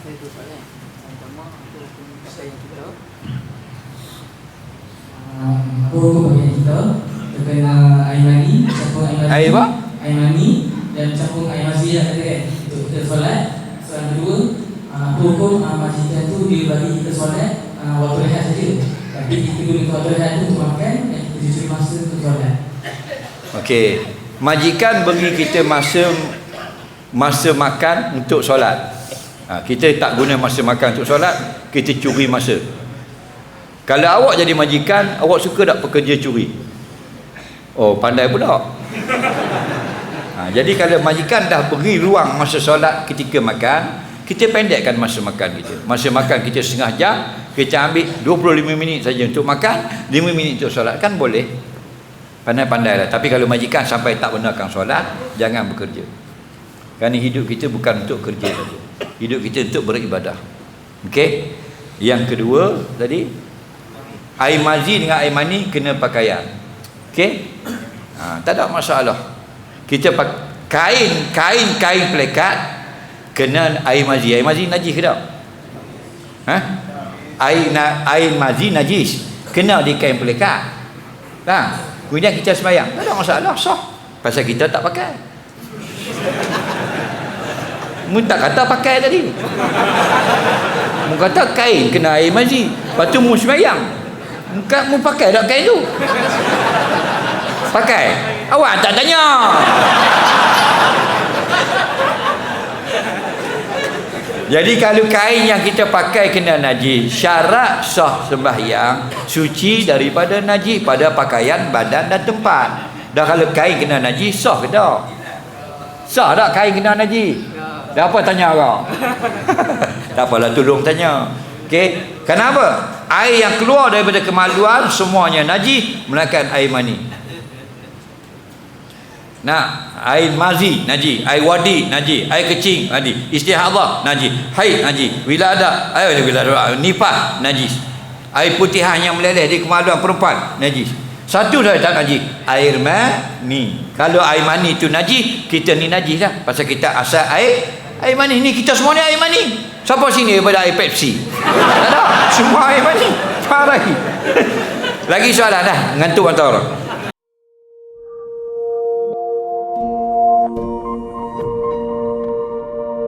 Saya tu soalan. Yang pertama, apa hukum pakaian kita? Ah, apa hukum pakaian kita terkena air mani, campur air mani, Air apa? air mani dan campur air masjid yang kata kan untuk kita solat. Soalan kedua, ah, apa hukum uh, majikan tu dia bagi kita solat ah, waktu rehat saja. Tapi kita guna waktu rehat tu untuk makan dan kita curi masa untuk solat. Okey. Majikan bagi kita masa masa makan untuk solat. Ha, kita tak guna masa makan untuk solat, kita curi masa. Kalau awak jadi majikan, awak suka tak pekerja curi? Oh, pandai pula. Ha, jadi kalau majikan dah beri ruang masa solat ketika makan, kita pendekkan masa makan kita. Masa makan kita setengah jam, kita ambil 25 minit saja untuk makan, 5 minit untuk solat kan boleh. Pandai-pandai lah. Tapi kalau majikan sampai tak benarkan solat, jangan bekerja. Kerana hidup kita bukan untuk kerja saja. Hidup kita untuk beribadah. Okey? Yang kedua tadi air mazi dengan air mani kena pakaian. Okey? Ha, tak ada masalah. Kita pak kain kain kain pelekat kena air mazi. Air mazi najis ke tak? Ha? Air na, air mazi najis. Kena di kain pelekat. Ha? Kemudian kita sembahyang. Tak ada masalah, sah. Pasal kita tak pakai. Mu tak kata pakai tadi. Mu kata kain kena air mazi. Lepas tu mu sembahyang. Mu, mu pakai tak kain tu? Pakai. Awak tak tanya. Jadi kalau kain yang kita pakai kena najis, syarat sah sembahyang suci daripada najis pada pakaian badan dan tempat. Dah kalau kain kena najis sah ke tak? Sah tak kain kena najis? Dah apa tanya kau? tak apalah tolong tanya. Okey. Kenapa? Air yang keluar daripada kemaluan semuanya najis melainkan air mani. Nah, air mazi najis, air wadi najis, air kecing najis, istihadah najis, haid najis, wiladah, air wiladah, nifas najis. Air putihan yang meleleh di kemaluan perempuan najis. Satu saja tak najis, air mani. Kalau air mani tu najis, kita ni najis lah. Pasal kita asal air air mani ni kita semua ni air mani. Siapa sini daripada air Pepsi? Tak ada. Semua air mani. Parah. Lagi soalan dah, ngantuk antara orang.